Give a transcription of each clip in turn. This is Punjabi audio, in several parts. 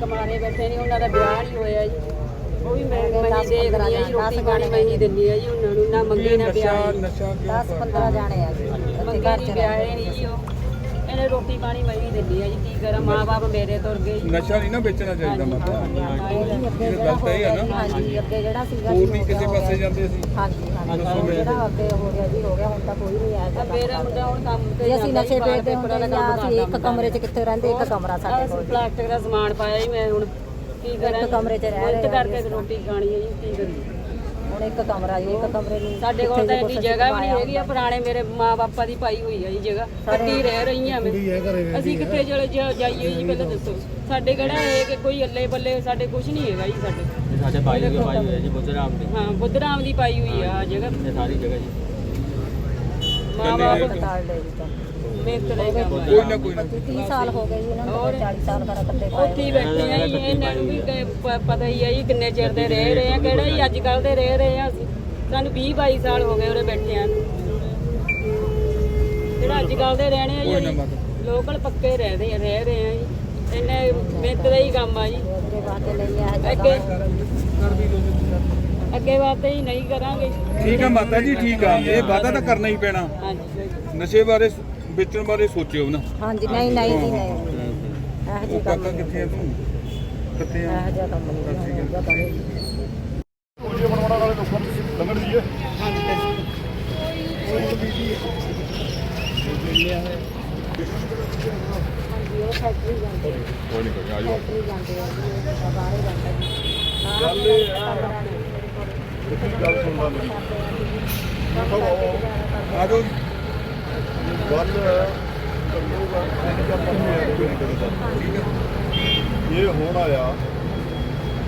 ਕਮਾਰੇ ਬੈਠੇ ਨੇ ਉਹਨਾਂ ਦਾ ਵਿਆਹ ਨਹੀਂ ਹੋਇਆ ਜੀ। ਉਹ ਵੀ ਮੈਂ ਮੈਂ ਹੀ ਦੇਖਦੀ ਆ ਜੀ ਰੋਟੀ ਪਾਣੀ ਮੈਂ ਹੀ ਦਿੰਦੀ ਆ ਜੀ ਉਹਨਾਂ ਨੂੰ ਨਾ ਮੰਗੇ ਨਾ ਵਿਆਹ ਨਸ਼ਾ ਕਿਉਂ 10 15 ਜਾਣੇ ਆ ਜੀ ਮੰਗੇ ਨਹੀਂ ਵਿਆਹ ਨਹੀਂ ਜੀ ਉਹ। ਇਹਨੇ ਰੋਟੀ ਪਾਣੀ ਮੈਂ ਹੀ ਦਿੰਦੀ ਆ ਜੀ ਕੀ ਕਰਾਂ ਮਾਂ-ਬਾਪ ਮੇਰੇ ਤੁਰ ਗਏ ਜੀ। ਨਸ਼ਾ ਨਹੀਂ ਨਾ ਵੇਚਣਾ ਚਾਹੀਦਾ ਮਾਤਾ। ਇਹ ਜਿਹੜਾ ਗੱਲ ਹੋ ਹੈ ਨਾ। ਹਾਂਜੀ ਅੱਗੇ ਜਿਹੜਾ ਸੀਗਾ ਹੋਰ ਜੀ ਵੀ ਹੋ ਕਿਸੇ ਪਾਸੇ ਹੋ। ਜਾਂਦੇ ਸੀ। ਹਾਂਜੀ ਹਾਂਜੀ। ਜਿਹੜਾ ਅੱਗੇ ਹੋ ਗਿਆ ਜੀ ਹੋ ਗਿਆ ਹੁਣ ਤਾਂ ਕੋਈ ਨਹੀਂ ਆਇਆ ਤਾਂ ਮੇਰਾ ਮੁੰਡਾ ਹੁਣ ਕੰਮ ਤੇ ਜੇ ਅਸੀਂ ਜਾਂਦਾ ਨਸ਼ੇ ਬਾਹਰ ਵੇਚਦੇ ਪੇਪਰਾਂ ਹੁੰਦੇ ਦਾ ਜਾਂ ਕੰਮ ਅਸੀਂ ਇੱਕ ਕਰਦਾ ਕਮਰੇ 'ਚ ਕਿੱਥੇ ਰਹਿੰਦੇ ਇੱਕ ਕਮਰਾ ਸਾਡੇ ਅਸੀਂ ਕੋਲ। ਪਲਾਸਟਿਕ ਦਾ ਸਮਾਨ ਪਾਇਆ ਜੀ ਮੈਂ ਹੁਣ ਕੀ ਕਰਾਂ ਇੱਕ ਕਮਰੇ 'ਚ ਰਹਿ ਮਿਹਨਤ ਰਹੇ ਆ ਕਰਕੇ ਤੇ ਰੋਟੀ ਖਾਣੀ ਹੈ ਜੀ ਕੀ ਕਰੀਏ? ਹੁਣ ਇੱਕ ਕਮਰਾ ਜੀ ਇੱਕ ਕਮਰੇ ਨੂੰ ਸਾਡੇ ਕੋਲ ਤਾਂ ਇੰਨੀ ਜਗ੍ਹਾ ਵੀ ਨਹੀਂ ਹੈਗੀ ਆ ਪੁਰਾਣੇ ਮੇਰੇ ਮਾਪੇ ਦੀ ਪਾਈ ਹੋਈ ਆ ਜੀ ਜਗ੍ਹਾ। ਕੱਟੀ ਰਹਿ ਰਹੀਆਂ ਮੈਂ। ਅਸੀਂ ਕਿੱਥੇ ਚਲੇ ਜਾਈਏ ਜੀ ਪਹਿਲਾਂ ਦੱਸੋ। ਸਾਡੇ ਕਿਹੜਾ ਹੈ ਕਿ ਕੋਈ ਅੱਲੇ ਬੱਲੇ ਸਾਡੇ ਕੁਝ ਨਹੀਂ ਹੈਗਾ ਜੀ ਸਾਡੇ ਸਾਡੇ ਭਾਈ ਦੀ ਭਾਈ ਹੋਇਆ ਜੀ ਬੁੱਧਰਾਮ ਦੀ। ਹਾਂ ਬੁੱਧਰਾਮ ਦੀ ਪਾਈ ਹੋਈ ਆ ਜਗ੍ਹਾ। ਸਾਰੀ ਜਗ੍ਹਾ ਜੀ। ਮਾਂ ਬਾਪ ਹਸਪਤਾਲ ਲੈ ਜੀ ਤਾਂ ਮਿਹਨਤ ਰਹੇ ਕੰਮ ਆ। ਕੋਈ ਨਾ ਕੋਈ ਨਾ। 30 ਸਾਲ ਹੋ ਗਏ ਜੀ ਇਹਨਾਂ ਨੂੰ ਤਾਂ 40 ਸਾਲ ਖੜਾ ਕੱਟੇ ਉੱਥੇ ਹੀ ਬੈਠੇ ਆ ਜੀ ਇਹਨਾਂ ਨੂੰ ਵੀ ਕ- ਪ- ਪਤਾ ਹੀ ਆ ਜੀ ਕਿੰਨੇ ਚਿਰ ਦੇ ਰਹਿ ਰਹੇ ਆ ਕਿਹੜਾ ਜੀ ਅੱਜ ਕੱਲ ਦੇ ਰਹਿ ਰਹੇ ਆ ਅਸੀਂ। ਸਾਨੂੰ 20 22 ਸਾਲ ਹੋ ਗਏ ਉਰੇ ਬੈਠਿਆਂ ਨੂੰ। ਜਿਹੜਾ ਅੱਜ ਕੱਲ ਦੇ ਰਹਿਣੇ ਆ ਕੋਈ ਨਾ ਜੀ ਮਾਤਾ। ਲੋਕਲ ਪੱਕੇ ਰਹਿਦੇ ਰਹਿ ਰਹੇ ਆ ਜੀ। ਇੰਨੇ ਮਿਹਨਤ ਦਾ ਹੀ ਕੰਮ ਆ ਜੀ। ਉਹਦੇ ਵਾਸਤੇ ਲਈ ਆ ਅੱਗੇ ਅੱਗੇ ਵਾਸਤੇ ਹੀ ਨਹੀਂ ਕਰਾਂਗੇ। ਠੀਕ ਆ ਮਾਤਾ ਜੀ ਠੀਕ ਆ। ਇਹ ਵਾਅਦਾ ਤਾਂ ਕਰਨਾ ਹੀ ਪੈਣਾ। ਹਾਂਜੀ। ਨਸ਼ੇ ਬਾਰੇ ਵੇਚਣ ਬਾਰੇ ਸੋਚਿਓ ਨਾ। ਹਾਂਜੀ ਨਹੀਂ ਨਹੀਂ ਜੀ ਨਹੀਂ ਇਹੋ ਉਹ ਜਿਹੇ ਕੰਮ ਕਾਕਾ ਕਿੱਥੇ ਆ ਤੂੰ? ਕਿੱਥੇ ਆ? ਇਹੋ ਜਿਹਾ ਕੰਮ ਨਹੀਂ ਹੋਊਗਾ ਤਾਂ ਨਹੀਂ। ਹਾਂਜੀ ਉਹ ਫੈਕਟਰੀ ਜਾਂਦੇ ਕੋਈ ਨਹੀਂ ਕੋਈ ਆਜੋ। ਫੈਕਟਰੀ ਜਾਂਦੇ ਆ ਜੀ ਉਹ ਬਾਹਰੇ ਜਾਂਦਾ ਜੀ। ਗੱਲ ਇਹ ਆ। ਇੱਕ ਗੱਲ ਸੁਣਦਾ ਮੇਰੀ ਆਜੋ। ਤਾਂ ਪੰਨੇ ਆ ਕੋਈ ਨਹੀਂ ਕਰਦਾ ਇਹ ਹੁਣ ਆਇਆ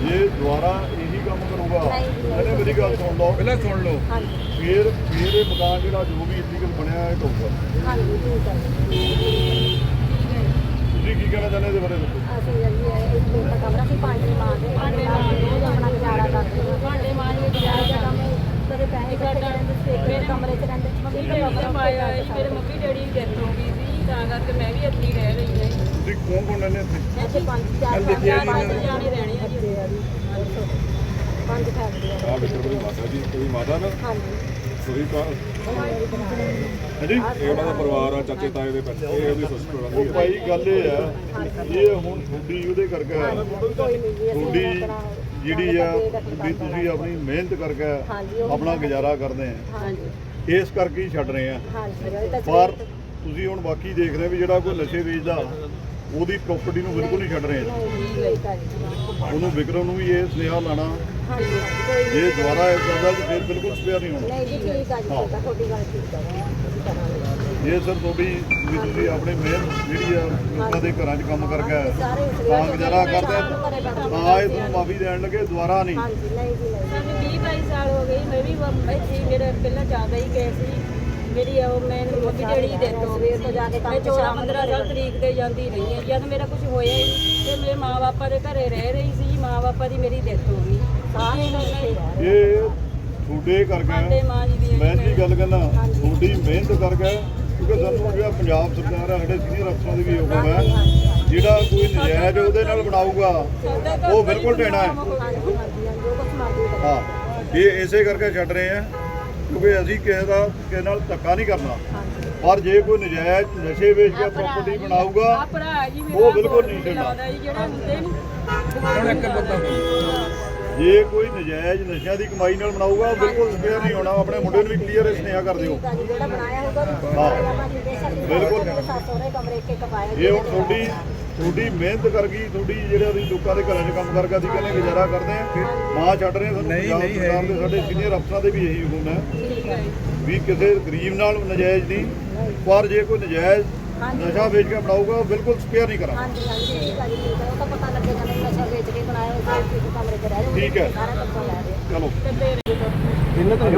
ਇਹ ਦੁਬਾਰਾ ਇਹੀ ਕੰਮ ਕਰੂਗਾ। ਇਹਨੇ ਮੇਰੀ ਗੱਲ ਸੁਣ ਲਓ। ਪਹਿਲਾਂ ਸੁਣ ਲਓ। ਹਾਂਜੀ। ਫੇਰ ਫੇਰ ਇਹ ਮਕਾਨ ਜਿਹੜਾ ਜੋ ਵੀ ਇਲੀਗਲ ਬਣਿਆ ਹੈ ਕਹੂਗਾ ਹਾਂਜੀ ਠੀਕ ਹੈ। ਜੀ। ਤੁਸੀਂ ਕੀ ਕਹਿਣਾ ਚਾਹੁੰਦੇ ਇਹਦੇ ਬਾਰੇ ਦੱਸੋ ਅਸੀਂ ਜੀ ਇਹ ਇੱਕ ਤਾਂ ਕਮਰਾ ਸੀ ਭਾਂਡੇ ਮਾਰਦੇ ਭਾਂਡੇ ਮਾਰਦੇ ਆਪਣਾ ਗੁਜ਼ਾਰਾ ਕਰਦੇ ਹਾਂ। ਭਾਂਡੇ ਮਾਂਜ ਕੇ ਗੁਜ਼ਾਰਾ ਦਾ ਕੰਮ ਕਦੇ ਪੈਸੇ ਇਕੱਠੇ ਰਹਿੰਦੇ ਸੀ ਇੱਕ ਇੱਕ ਕਮਰੇ 'ਚ ਰਹਿੰਦੇ ਮੰਮੀ ਇੱਕ ਡੈਡੀ ਕਮਰਾ ਦਾ ਪਾਇਆ ਜੀ ਮੇਰੇ ਮੰਮੀ ਡੈਡੀ ਦੀ ਡੈਥ ਹੋ ਗਈ ਸੀ ਤਾਂ ਕਰਕੇ ਮੈਂ ਵੀ ਇੱਥੇ ਹੀ ਰਹਿ ਰਹੀ ਹਾਂ ਜੀ। ਤੁਸੀਂ ਕੌਣ ਕੌਣ ਰਹਿੰਦੇ ਇੱਥੇ ਇੱਥੇ ਪੰਜ ਚਾਰ ਚੱਲ ਦੇਖੀਏ ਜੀ ਪੰਜ ਇਹਨਾਂ ਜਾਣੇ ਰਹਿਣੇ ਆ ਜੀ ਪੰਜ ਫੈਮਲੀਆਂ ਆ। ਵੇਖੋ ਮੇਰੀ ਮਾਤਾ ਜੀ ਕੋਈ ਮਾਤਾ ਨਾ? ਹਾਂਜੀ। ਤੁਸੀਂ ਤਾਂ ਹਾਂਜੀ ਇਹ ਉਹਨਾਂ ਦਾ ਪਰਿਵਾਰ ਆ ਚਾਚੇ ਤਾਏ ਦੇ ਬੱਚੇ ਇਹ ਉਹਦੀ ਸਿਸਟਰ ਆ ਉਹ ਭਾਈ ਗੱਲ ਇਹ ਆ ਇਹ ਹੁਣ ਤੁਹਾਡੀ ਉਹਦੇ ਕਰਕੇ ਆ। ਜਿਹੜੀ ਆ ਵੀ ਤੁਸੀਂ ਆਪਣੀ ਮਿਹਨਤ ਕਰਕੇ ਆਪਣਾ ਗੁਜ਼ਾਰਾ ਕਰਦੇ ਆ। ਇਸ ਕਰਕੇ ਹੀ ਛੱਡ ਰਹੇ ਆ। ਪਰ ਤੁਸੀਂ ਹੁਣ ਬਾਕੀ ਦੇਖ ਰਹੇ ਵੀ ਜਿਹੜਾ ਕੋਈ ਨਸ਼ੇ ਵੇਚਦਾ ਉਹਦੀ ਪ੍ਰਾਪਰਟੀ ਨੂੰ ਬਿਲਕੁਲ ਨਹੀਂ ਛੱਡ ਰਹੇ। ਉਹਨੂੰ ਵਿਕਰਮ ਨੂੰ ਵੀ ਇਹ ਸੁਨੇਹਾ ਲਾਣਾ ਜੇ ਦੁਬਾਰਾ ਇਹ ਕਰਦਾ ਤਾਂ ਫਿਰ ਬਿਲਕੁਲ ਸਪੇਅਰ ਨਹੀਂ ਹੋਣਾ। ਨਹੀਂ ਜੀ ਠੀਕ ਆ ਜੀ ਤੁਹਾਡੀ ਗੱਲ ਠੀਕ ਆ। ਜੇ ਸਰ ਤੁਹਾਡੀ ਵੀ ਤੁਸੀਂ ਆਪਣੇ ਮਿਹਨਤ ਜਿਹੜੀ ਆ ਲੋਕਾਂ ਦੇ ਘਰਾਂ 'ਚ ਕੰਮ ਕਰਕੇ ਇਸ ਤਾਂ ਗੁਜ਼ਾਰਾ ਕਰਦੇ ਤਾਂ ਇਹ ਤੁਹਾਨੂੰ ਮਾਫੀ ਦੇਣ ਲੱਗੇ ਦੁਬਾਰਾ ਨਹੀਂ। ਹਾਂਜੀ ਨਹੀਂ ਜੀ ਨਹੀਂ। ਸਾਨੂੰ 20 22 ਸਾਲ ਹੋ ਗਏ ਮੈਂ ਵੀ ਇੱਥੇ ਮੇਰੇ ਪਹਿਲਾਂ ਜ਼ਿਆਦਾ ਹੀ ਗਏ ਸੀ। ਮੇਰੀ ਉਹ ਮੈਂ ਮੰਮੀ ਡੈਡੀ ਦੀ ਹੋ ਗਈ ਸਵੇਰ ਤੋਂ ਜਾ ਕੇ ਮੈਂ ਕੰਮ 14 15 ਸਾਲ ਤਰੀਕ ਤੇ ਜਾਂਦੀ ਰਹੀ ਹਾਂ ਜਦ ਮੇਰਾ ਕੁਝ ਹੋਇਆ ਹੀ ਨਹੀਂ ਤੇ ਮੇਰੇ ਮਾਪੇ ਦੇ ਘਰੇ ਰਹਿ ਰਹੀ ਸੀ ਮਾਪੇ ਦੀ ਮੇਰੀ ਡੈਥ ਹੋ ਗਈ। ਸਾਰੇ ਨੂੰ ਇੱਥੇ ਰਹਿ। ਇਹ ਤੁਹਾਡੇ ਕਰਕੇ ਮਾਂ ਜੀ ਜੀ ਗੱਲ ਕਹਿੰਦਾ ਤੁਹਾਡੀ ਮਿਹਨਤ ਕਰਕੇ ਕਿਉਂਕਿ ਸਾਨੂੰ ਜਿਹੜਾ ਪੰਜਾਬ ਸਰਕਾਰ ਆ ਸਾਡੇ ਸੀਨੀਅਰ ਅਫਸਰਾਂ ਦੀ ਵੀ ਹੁਕਮ ਹੈ। ਜਿਹੜਾ ਕੋਈ ਨਜਾਇਜ਼ ਉਹਦੇ ਨਾਲ ਬਣਾਊਗਾ ਉਹ ਬਿਲਕੁਲ ਟੈਣਾ ਹੈ। ਹਾਂ। ਇਹ ਇਸੇ ਕਰਕੇ ਛੱਡ ਰਹੇ ਆ। ਕਿਉਂਕਿ ਅਸੀਂ ਕਿਸੇ ਦਾ ਕਿਸੇ ਨਾਲ ਧੱਕਾ ਨਹੀਂ ਕਰਨਾ ਪਰ ਜੇ ਕੋਈ ਨਜਾਇਜ਼ ਨਸ਼ੇ ਵੇਚ ਕੇ ਪ੍ਰਾਪਰਟੀ ਬਣਾਊਗਾ ਉਹ ਬਿਲਕੁਲ ਨਹੀਂ ਛੱਡਣਾ। ਲਾਉਂਦਾ ਜੀ ਜਿਹੜੇ ਹੁੰਦੇ ਨਹੀਂ ਹੁਣ ਇੱਕ ਬੰਦਾ ਬੋਲ। ਜੇ ਕੋਈ ਨਜਾਇਜ਼ ਨਸ਼ਿਆਂ ਦੀ ਕਮਾਈ ਨਾਲ ਬਣਾਊਗਾ ਉਹ ਬਿਲਕੁਲ ਸਪੇਅਰ ਨਹੀਂ ਹੋਣਾ। ਆਪਣੇ ਮੁੰਡੇ ਨੂੰ ਵੀ ਕਲੀਅਰ ਸੁਨੇਹਾ ਕਰ ਦਿਓ ਜਿਹੜਾ ਬਣਾਇਆ ਹੋਊਗਾ ਉਹ ਦੇ ਬਿਲਕੁਲ। ਸਹੁਰੇ ਕਮਰੇ ਇੱਕ ਇੱਕ ਪਾਇਆ ਇਹ ਹੁਣ ਤੁਹਾਡੀ ਤੁਹਾਡੀ ਮਿਹਨਤ ਕਰ ਗਈ ਤੁਹਾਡੀ ਜਿਹੜੇ ਅਸੀਂ ਲੋਕਾਂ ਦੇ ਘਰਾਂ 'ਚ ਕੰਮ ਕਰਕੇ ਅਸੀਂ ਕਹਿੰਦੇ ਗੁਜ਼ਾਰਾ ਕਰਦੇ ਆ ਨਾ ਛੱਡ ਰਹੇ ਸਾਨੂੰ ਨਹੀਂ, ਪੰਜਾਬ ਨਹੀਂ ਹੈ ਸਰਕਾਰ ਦੇ ਸਾਡੇ ਸੀਨੀਅਰ ਅਫਸਰਾਂ ਦੇ ਵੀ ਇਹੀ ਹੁਕਮ ਹੈ ਵੀ ਕਿਸੇ ਗਰੀਬ ਨਾਲ ਨਜਾਇਜ਼ ਨਹੀਂ ਪਰ ਜੇ ਕੋਈ ਨਜਾਇਜ਼ ਨਸ਼ਾ ਵੇਚ ਕੇ ਬਣਾਊਗਾ ਉਹ ਬਿਲਕੁਲ ਸਪੇਅਰ ਨਹੀਂ ਕਰਾਂਗੇ। ਹਾਂਜੀ ਹਾਂਜੀ ਠੀਕ ਆ ਜੀ ਠੀਕ ਆ ਉਹ ਤਾਂ ਪਤਾ ਲੱਗੇਗਾ ਨਹੀਂ ਨਸ਼ਾ ਵੇਚ ਕੇ ਬਣਾਇਆ ਹੋਊਗਾ ਇੱਕ ਕਮਰੇ 'ਚ ਰਹਿ ਜਾਊਗਾ ਠੀਕ ਹੈ। ਸਾਰਾ ਕੱਪੜਾ ਲੈ ਦੇ ਚਲੋ।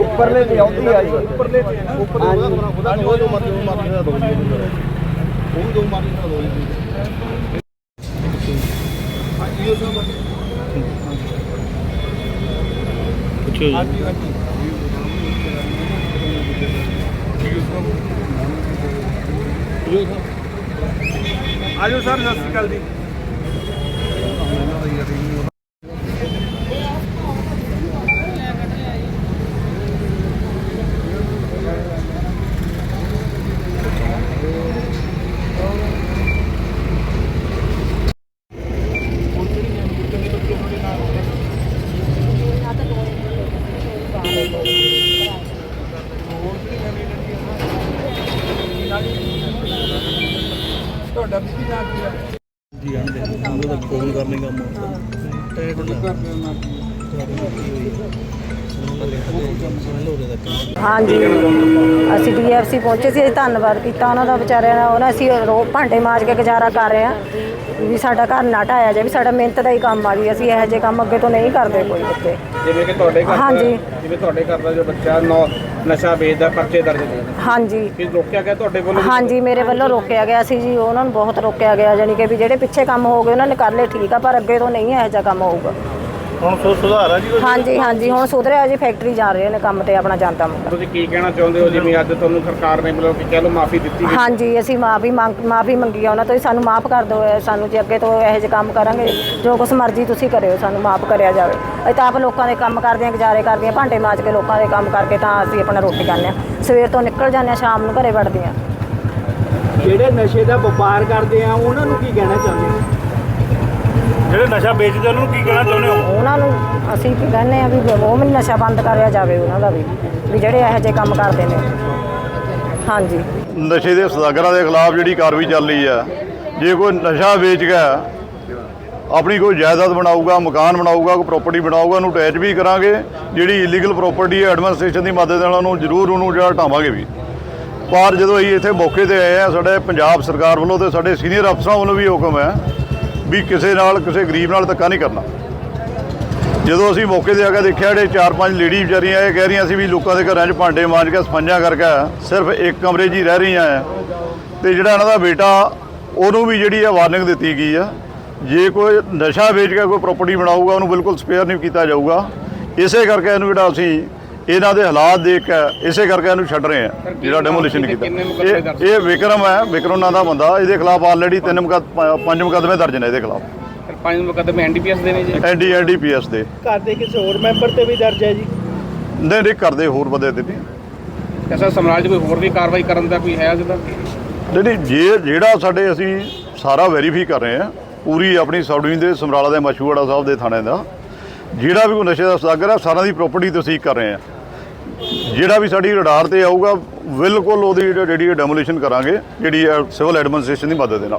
ਉੱਪਰਲੇ ਤੇ ਆਉਂਦੀ ਆ ਜੀ। ਉੱਪਰਲੇ ਤੇ ਉੱਪਰ ਉਹਦਾ ਉਹ ਜੋ ਮਰਜ਼ੀ ਉਹ ਮਰਜ਼ੀ ਦਾ ਦੋ ਉਹ ਦੋ ਮਰਜ਼ੀ ਦਾ ਦੋ ਪੁੱਛੋ ਜੀ। ਹਾਂਜੀ ਹਾਂਜੀ। ਆਜੋ ਸਰ ਸਤਿ ਸ਼੍ਰੀ ਅਕਾਲ ਜੀ। the ਜੀ ਆਂਦੇ ਉਹਨਾਂ ਦਾ ਫੋਨ ਕਰਨੇ ਕੰਮ ਤੇ ਘਰ ਦੇ ਨਾਲ। ਹਾਂਜੀ। ਅਸੀਂ ਡੀਐਫਸੀ ਪਹੁੰਚੇ ਸੀ ਅਸੀਂ ਧੰਨਵਾਦ ਕੀਤਾ ਉਹਨਾਂ ਦਾ ਵਿਚਾਰਿਆਂ ਦਾ ਉਹਨਾਂ ਅਸੀਂ ਰੋ ਭਾਂਡੇ ਮਾਜ ਕੇ ਗੁਜ਼ਾਰਾ ਕਰ ਰਹੇ ਹਾਂ ਵੀ ਸਾਡਾ ਘਰ ਨਾ ਢਾਇਆ ਜਾਏ ਵੀ ਸਾਡਾ ਮਿਹਨਤ ਦਾ ਹੀ ਕੰਮ ਆ ਜੀ ਅਸੀਂ ਇਹੋ ਜਿਹੇ ਕੰਮ ਅੱਗੇ ਤੋਂ ਨਹੀਂ ਕਰਦੇ ਕੋਈ ਬੱਚੇ ਜਿਵੇਂ ਕਿ ਤੁਹਾਡੇ ਘਰ ਹਾਂਜੀ। ਜਿਵੇਂ ਤੁਹਾਡੇ ਘਰ ਦਾ ਜੋ ਬੱਚਾ ਨੌ- ਨਸ਼ਾ ਵੇਚਦਾ ਪਰਚੇ ਦਰਜ ਨੇ ਹਾਂਜੀ। ਕਿ ਰੋਕਿਆ ਗਿਆ ਤੁਹਾਡੇ ਵੱਲੋਂ ਹਾਂਜੀ ਮੇਰੇ ਵੱਲੋਂ ਰੋਕਿਆ ਗਿਆ ਸੀ ਜੀ। ਉਹਨਾਂ ਨੂੰ ਬਹੁਤ ਰੋਕਿਆ ਗਿਆ ਜਾਨੀ ਕਿ ਵੀ ਜਿਹੜੇ ਪਿੱਛੇ ਕੰਮ ਹੋ ਗਏ ਉਹਨਾਂ ਨੇ ਕਰ ਲਏ ਠੀਕ ਆ ਪਰ ਅੱਗੇ ਤੋਂ ਨਹੀਂ ਇਹੋ ਜਿਹਾ ਕੰਮ ਹੋਊਗਾ। ਹੁਣ ਸੋ ਸੁਧਾਰ ਆ ਜੀ ਕੁਛ? ਹਾਂਜੀ ਹਾਂਜੀ ਹੁਣ ਸੁਧਰਿਆ ਜੀ ਫੈਕਟਰੀ ਜਾ ਰਹੇ ਨੇ ਕੰਮ ਤੇ ਆਪਣਾ ਜਾਂਦਾ ਮੁੰਡਾ ਤੁਸੀਂ ਕੀ ਕਹਿਣਾ ਚਾਹੁੰਦੇ ਹੋ ਜਿਵੇਂ ਅੱਜ ਤੁਹਾਨੂੰ ਸਰਕਾਰ ਨੇ ਮਤਲਬ ਕਿ ਕਹਿ ਲਓ ਮਾਫੀ ਦਿੱਤੀ ਗਈ ਹਾਂਜੀ ਅਸੀਂ ਮਾਫੀ ਮੰਗ ਮਾਫੀ ਮੰਗੀ ਆ ਉਹਨਾਂ ਤੋਂ ਸਾਨੂੰ ਮਾਫ ਕਰ ਦਿਓ ਇਹ ਸਾਨੂੰ ਜੇ ਅੱਗੇ ਤੋਂ ਇਹੋ ਜਿਹੇ ਕੰਮ ਕਰਾਂਗੇ ਜੋ ਕੁਛ ਮਰਜ਼ੀ ਤੁਸੀਂ ਕਰਿਓ ਸਾਨੂੰ ਮਾਫ ਕਰਿਆ ਜਾਵੇ। ਅਸੀਂ ਤਾਂ ਆਪ ਲੋਕਾਂ ਦੇ ਕੰਮ ਕਰਦੇ ਹਾਂ ਗੁਜ਼ਾਰੇ ਕਰਦੇ ਹਾਂ ਭਾਂਡੇ ਮਾਜ ਕੇ ਲੋਕਾਂ ਦੇ ਕੰਮ ਕਰਕੇ ਤਾਂ ਅਸੀਂ ਆਪਣਾ ਰੋਟੀ ਖਾਂਦੇ ਹਾਂ। ਸਵੇਰ ਤੋਂ ਨਿਕਲ ਜਾਂਦੇ ਹਾਂ ਸ਼ਾਮ ਨੂੰ ਘਰੇ ਵੜਦੇ ਹਾਂ। ਜਿਹੜੇ ਨਸ਼ੇ ਦਾ ਵਪਾਰ ਕਰਦੇ ਆ ਉਹਨਾਂ ਨੂੰ ਕੀ ਕਹਿਣਾ ਚਾਹੁੰਦੇ ਜਿਹੜੇ ਨਸ਼ਾ ਵੇਚਦੇ ਉਹਨਾਂ ਨੂੰ ਕੀ ਕਹਿਣਾ ਚਾਹੁੰਦੇ ਹੋ? ਉਹਨਾਂ ਨੂੰ ਅਸੀਂ ਕੀ ਕਹਿੰਦੇ ਆ ਵੀ ਉਹ ਵੀ ਨਸ਼ਾ ਬੰਦ ਕਰਿਆ ਜਾਵੇ ਉਹਨਾਂ ਦਾ ਵੀ ਵੀ ਜਿਹੜੇ ਇਹੋ ਜਿਹੇ ਕੰਮ ਕਰਦੇ ਨੇ। ਹਾਂਜੀ। ਨਸ਼ੇ ਦੇ ਸਦਾਗਰਾਂ ਦੇ ਖਿਲਾਫ ਜਿਹੜੀ ਕਾਰਵਾਈ ਚੱਲ ਰਹੀ ਹੈ ਜੇ ਕੋਈ ਨਸ਼ਾ ਵੇਚ ਗਿਆ ਆਪਣੀ ਕੋਈ ਜਾਇਦਾਦ ਬਣਾਊਗਾ ਮਕਾਨ ਬਣਾਊਗਾ ਕੋਈ ਪ੍ਰਾਪਰਟੀ ਬਣਾਊਗਾ ਉਹਨੂੰ ਅਟੈਚ ਵੀ ਕਰਾਂਗੇ ਜਿਹੜੀ ਇਲੀਗਲ ਪ੍ਰਾਪਰਟੀ ਹੈ ਐਡਮਿਨਿਸਟ੍ਰੇਸ਼ਨ ਦੀ ਮਦਦ ਨਾਲ ਉਹਨੂੰ ਜ਼ਰੂਰ ਉਹਨੂੰ ਜਿਹੜਾ ਹਟਾਵਾਂਗੇ ਵੀ। ਪਰ ਜਦੋਂ ਅਸੀਂ ਇੱਥੇ ਮੌਕੇ ਤੇ ਆਏ ਆ ਸਾਡੇ ਪੰਜਾਬ ਸਰਕਾਰ ਵੱਲੋਂ ਤੇ ਸਾਡੇ ਸੀਨੀਅਰ ਅਫਸਰਾਂ ਵੱਲੋਂ ਵੀ ਹੁਕਮ ਹੈ ਵੀ ਕਿਸੇ ਨਾਲ, ਕਿਸੇ ਗਰੀਬ ਨਾਲ ਧੱਕਾ ਨਹੀਂ ਕਰਨਾ। ਜਦੋਂ ਅਸੀਂ ਮੌਕੇ ਤੇ ਆ ਕੇ ਦੇਖਿਆ, ਜਿਹੜੇ ਚਾਰ ਪੰਜ ਲੇਡੀ ਵਿਚਾਰੀਆਂ ਇਹ ਕਹਿ ਰਹੀਆਂ ਸੀ ਵੀ ਲੋਕਾਂ ਦੇ ਘਰਾਂ 'ਚ ਭਾਂਡੇ ਮਾਂਜ ਕੇ ਸਫੰਜਾ ਕਰਕੇ ਸਿਰਫ ਇੱਕ ਕਮਰੇ 'ਚ ਹੀ ਰਹਿ ਰਹੀਆਂ ਆ। ਤੇ ਜਿਹੜਾ ਇਹਨਾਂ ਦਾ ਬੇਟਾ, ਉਹਨੂੰ ਵੀ ਜਿਹੜੀ ਆ ਵਾਰਨਿੰਗ ਦਿੱਤੀ ਗਈ ਆ। ਜੇ ਕੋਈ ਨਸ਼ਾ ਵੇਚ ਕੇ ਕੋਈ ਪ੍ਰਾਪਰਟੀ ਬਣਾਊਗਾ, ਉਹਨੂੰ ਬਿਲਕੁਲ ਸਪੇਅਰ ਨਹੀਂ ਕੀਤਾ ਜਾਊਗਾ। ਇਸੇ ਕਰਕੇ ਇਹਨੂੰ ਜਿਹੜਾ ਅਸੀਂ ਇਹਨਾਂ ਦੇ ਹਾਲਾਤ ਦੇਖ ਕੇ ਇਸੇ ਕਰਕੇ ਇਹਨੂੰ ਛੱਡ ਰਹੇ ਆ ਜਿਹੜਾ ਡੈਮੋਲੀਸ਼ਨ ਕੀਤਾ। ਮੁਕੱਦਮੇ? ਇਹ ਇਹ ਵਿਕਰਮ ਹੈ ਵਿਕਰਮ ਨਾਂ ਦਾ ਬੰਦਾ ਇਹਦੇ ਖਿਲਾਫ ਆਲਰੇਡੀ ਤਿੰਨ ਮੁਕੱਦ ਪੰਜ ਮੁਕੱਦਮੇ ਦਰਜ ਨੇ ਇਹਦੇ ਖਿਲਾਫ। ਪੰਜ ਮੁਕੱਦਮੇ ਐਨਡੀਪੀਐਸ ਦੇ ਨੇ ਜੀ? ਐਨਡੀ ਐਨਡੀਪੀਐਸ ਦੇ। ਘਰ ਦੇ ਕਿਸੇ ਹੋਰ ਮੈਂਬਰ ਤੇ ਵੀ ਦਰਜ ਹੈ ਜੀ? ਨਹੀਂ ਨਹੀਂ ਕਰਦੇ ਹੋਰ ਬੰਦੇ ਤੇ ਵੀ। ਐਸਾ ਸਮਰਾਜ ਕੋਈ ਹੋਰ ਵੀ ਕਾਰਵਾਈ ਕਰਨ ਦਾ ਕੋਈ ਹੈ ਜਿਹਦਾ ਨਹੀਂ ਨਹੀਂ ਜੇ ਜਿਹੜਾ ਸਾਡੇ ਅਸੀਂ ਸਾਰਾ ਵੈਰੀਫਾਈ ਕਰ ਰਹੇ ਹਾਂ ਪੂਰੀ ਆਪਣੀ ਸਬ ਡਿਵੀਜ਼ਨ ਦੇ ਸਮਰਾਲਾ ਦੇ ਮਸ਼ਹੂੜਾ ਸਾਹਿਬ ਦੇ ਥਾਣੇ ਦਾ ਜਿਹੜਾ ਵੀ ਕੋਈ ਨਸ਼ੇ ਦਾ ਸਦਾਗਰ ਹੈ ਸਾਰਿਆਂ ਦੀ ਪ੍ਰਾਪਰਟੀ ਤਸਦੀਕ ਕਰ ਰਹੇ ਹਾਂ। ਜਿਹੜਾ ਵੀ ਸਾਡੀ ਰਡਾਰ ਤੇ ਆਊਗਾ, ਬਿਲਕੁਲ ਉਹਦੀ ਜਿਹੜੀ ਡੈਮੋਲੀਸ਼ਨ ਕਰਾਂਗੇ, ਜਿਹੜੀ ਸਿਵਲ ਐਡਮਿਨਿਸਟ੍ਰੇਸ਼ਨ ਦੀ ਮਦਦ ਦੇ ਨਾਲ।